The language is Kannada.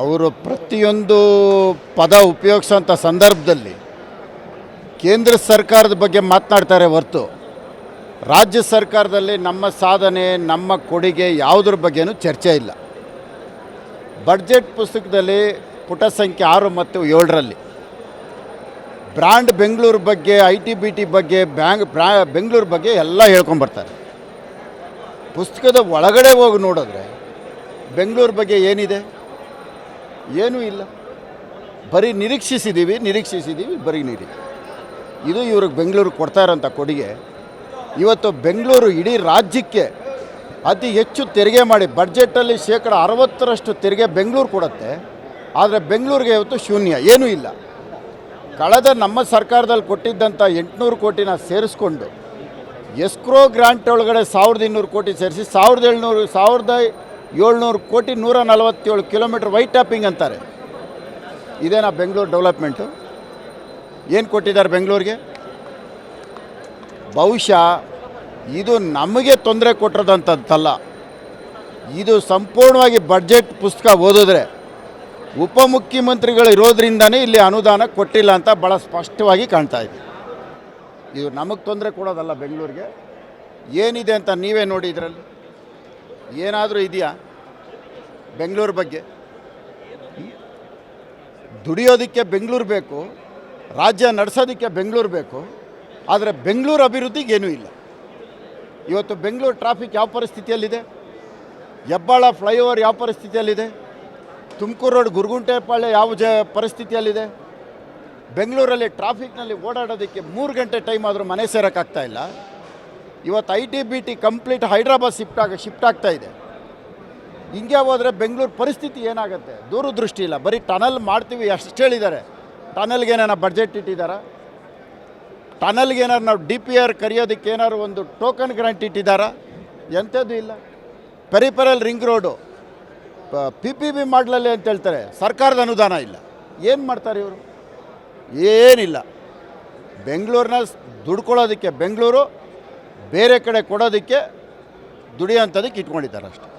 ಅವರು ಪ್ರತಿಯೊಂದು ಪದ ಉಪಯೋಗಿಸೋಂಥ ಸಂದರ್ಭದಲ್ಲಿ ಕೇಂದ್ರ ಸರ್ಕಾರದ ಬಗ್ಗೆ ಮಾತನಾಡ್ತಾರೆ ಹೊರತು ರಾಜ್ಯ ಸರ್ಕಾರದಲ್ಲಿ ನಮ್ಮ ಸಾಧನೆ, ನಮ್ಮ ಕೊಡುಗೆ ಯಾವುದ್ರ ಬಗ್ಗೆನೂ ಚರ್ಚೆ ಇಲ್ಲ. ಬಡ್ಜೆಟ್ ಪುಸ್ತಕದಲ್ಲಿ ಪುಟ ಸಂಖ್ಯೆ ಆರು ಮತ್ತು ಏಳರಲ್ಲಿ ಬ್ರ್ಯಾಂಡ್ ಬೆಂಗಳೂರು ಬಗ್ಗೆ ಐ ಟಿ ಬಿ ಟಿ ಬಗ್ಗೆ ಬ್ಯಾಂಗ್ ಬ್ರಾ ಬೆಂಗಳೂರು ಬಗ್ಗೆ ಎಲ್ಲ ಹೇಳ್ಕೊಂಬರ್ತಾರೆ ಪುಸ್ತಕದ ಒಳಗಡೆ ಹೋಗಿ ನೋಡಿದ್ರೆ ಬೆಂಗಳೂರು ಬಗ್ಗೆ ಏನಿದೆ? ಏನೂ ಇಲ್ಲ. ಬರೀ ನಿರೀಕ್ಷಿಸಿದ್ದೀವಿ ನಿರೀಕ್ಷಿಸಿದ್ದೀವಿ ಬರೀ ನೀರಿ. ಇದು ಇವ್ರಿಗೆ ಬೆಂಗಳೂರು ಕೊಡ್ತಾ ಇರೋಂಥ ಕೊಡುಗೆ. ಇವತ್ತು ಬೆಂಗಳೂರು ಇಡೀ ರಾಜ್ಯಕ್ಕೆ ಅತಿ ಹೆಚ್ಚು ತೆರಿಗೆ ಮಾಡಿ, ಬಡ್ಜೆಟಲ್ಲಿ ಶೇಕಡ ಅರವತ್ತರಷ್ಟು ತೆರಿಗೆ ಬೆಂಗಳೂರು ಕೊಡುತ್ತೆ. ಆದರೆ ಬೆಂಗಳೂರಿಗೆ ಇವತ್ತು ಶೂನ್ಯ, ಏನೂ ಇಲ್ಲ. ಕಳೆದ ನಮ್ಮ ಸರ್ಕಾರದಲ್ಲಿ ಕೊಟ್ಟಿದ್ದಂಥ ಎಂಟುನೂರು ಕೋಟಿನ ಸೇರಿಸ್ಕೊಂಡು ಎಸ್ಕ್ರೋ ಗ್ರಾಂಟ್ ಒಳಗಡೆ ಸಾವಿರದ ಇನ್ನೂರು ಕೋಟಿ ಸೇರಿಸಿ, ಸಾವಿರದ ಏಳ್ನೂರು, ಸಾವಿರದ ಏಳ್ನೂರು ಕೋಟಿ ನೂರ ನಲವತ್ತೇಳು ಕಿಲೋಮೀಟ್ರ್ ವೈಟ್ ಟ್ಯಾಪಿಂಗ್ ಅಂತಾರೆ. ಇದೇನಾ ಬೆಂಗಳೂರು ಡೆವಲಪ್ಮೆಂಟು? ಏನು ಕೊಟ್ಟಿದ್ದಾರೆ ಬೆಂಗಳೂರಿಗೆ? ಬಹುಶಃ ಇದು ನಮಗೆ ತೊಂದರೆ ಕೊಟ್ಟಿರೋದಂಥದ್ದಲ್ಲ ಇದು ಸಂಪೂರ್ಣವಾಗಿ ಬಡ್ಜೆಟ್ ಪುಸ್ತಕ ಓದಿದ್ರೆ ಉಪಮುಖ್ಯಮಂತ್ರಿಗಳು ಇರೋದ್ರಿಂದನೇ ಇಲ್ಲಿ ಅನುದಾನ ಕೊಟ್ಟಿಲ್ಲ ಅಂತ ಭಾಳ ಸ್ಪಷ್ಟವಾಗಿ ಕಾಣ್ತಾ ಇದೆ. ಇದು ನಮಗೆ ತೊಂದರೆ ಕೊಡೋದಲ್ಲ ಬೆಂಗಳೂರಿಗೆ? ಏನಿದೆ ಅಂತ ನೀವೇ ನೋಡಿ ಇದರಲ್ಲಿ. ಏನಾದರೂ ಇದೆಯಾ? ಬೆಂಗಳೂರು ಬಗ್ಗೆ? ದುಡಿಯೋದಕ್ಕೆ ಬೆಂಗಳೂರು ಬೇಕು, ರಾಜ್ಯ ನಡೆಸೋದಕ್ಕೆ ಬೆಂಗಳೂರು ಬೇಕು, ಆದರೆ ಬೆಂಗಳೂರು ಅಭಿವೃದ್ಧಿಗೆ ಏನೂ ಇಲ್ಲ. ಇವತ್ತು ಬೆಂಗಳೂರು ಟ್ರಾಫಿಕ್ ಯಾವ ಪರಿಸ್ಥಿತಿಯಲ್ಲಿದೆ? ಹೆಬ್ಬಾಳ ಫ್ಲೈಓವರ್ ಯಾವ ಪರಿಸ್ಥಿತಿಯಲ್ಲಿದೆ? ತುಮಕೂರು ರೋಡ್ ಗುರುಗುಂಟೆಪಾಳ್ಯ ಯಾವ ಜ ಪರಿಸ್ಥಿತಿಯಲ್ಲಿದೆ? ಬೆಂಗಳೂರಲ್ಲಿ ಟ್ರಾಫಿಕ್ನಲ್ಲಿ ಓಡಾಡೋದಕ್ಕೆ ಮೂರು ಗಂಟೆ ಟೈಮ್ ಆದರೂ ಮನೆ ಸೇರೋಕ್ಕಾಗ್ತಾ ಇಲ್ಲ. ಇವತ್ತು I T B T complete Hyderabad shift ಆಗ, ಶಿಫ್ಟ್ ಆಗ್ತಾ ಇದೆ. ಹಿಂಗೆ ಹೋದರೆ ಬೆಂಗಳೂರು ಪರಿಸ್ಥಿತಿ ಏನಾಗುತ್ತೆ? ದೂರದೃಷ್ಟಿ ಇಲ್ಲ. ಬರೀ ಟನಲ್ ಮಾಡ್ತೀವಿ, ಅಷ್ಟು ಹೇಳಿದ್ದಾರೆ. ಟನಲ್ಗೆ ಏನಾರ ಬಡ್ಜೆಟ್ ಇಟ್ಟಿದ್ದಾರೆ? ಟನಲ್ಗೆ ಏನಾರು ನಾವು ಡಿ ಪಿ ಆರ್ ಕರೆಯೋದಕ್ಕೆ ಏನಾದ್ರು ಒಂದು ಟೋಕನ್ ಗ್ರಾಂಟ್ ಇಟ್ಟಿದ್ದಾರಾ? ಎಂಥದ್ದು ಇಲ್ಲ. Peripheral ring road P P B ಮಾಡಲಲ್ಲಿ ಅಂತ ಹೇಳ್ತಾರೆ. ಸರ್ಕಾರದ ಅನುದಾನ ಇಲ್ಲ. ಏನು ಮಾಡ್ತಾರೆ ಇವರು? ಏನಿಲ್ಲ. ಬೆಂಗಳೂರನ್ನ ದುಡ್ಕೊಳ್ಳೋದಕ್ಕೆ ಬೆಂಗಳೂರು, ಬೇರೆ ಕಡೆ ಕೊಡೋದಕ್ಕೆ ದುಡಿಯೋಂಥದಕ್ಕೆ ಇಟ್ಕೊಂಡಿದ್ದಾರೆ ಅಷ್ಟೆ.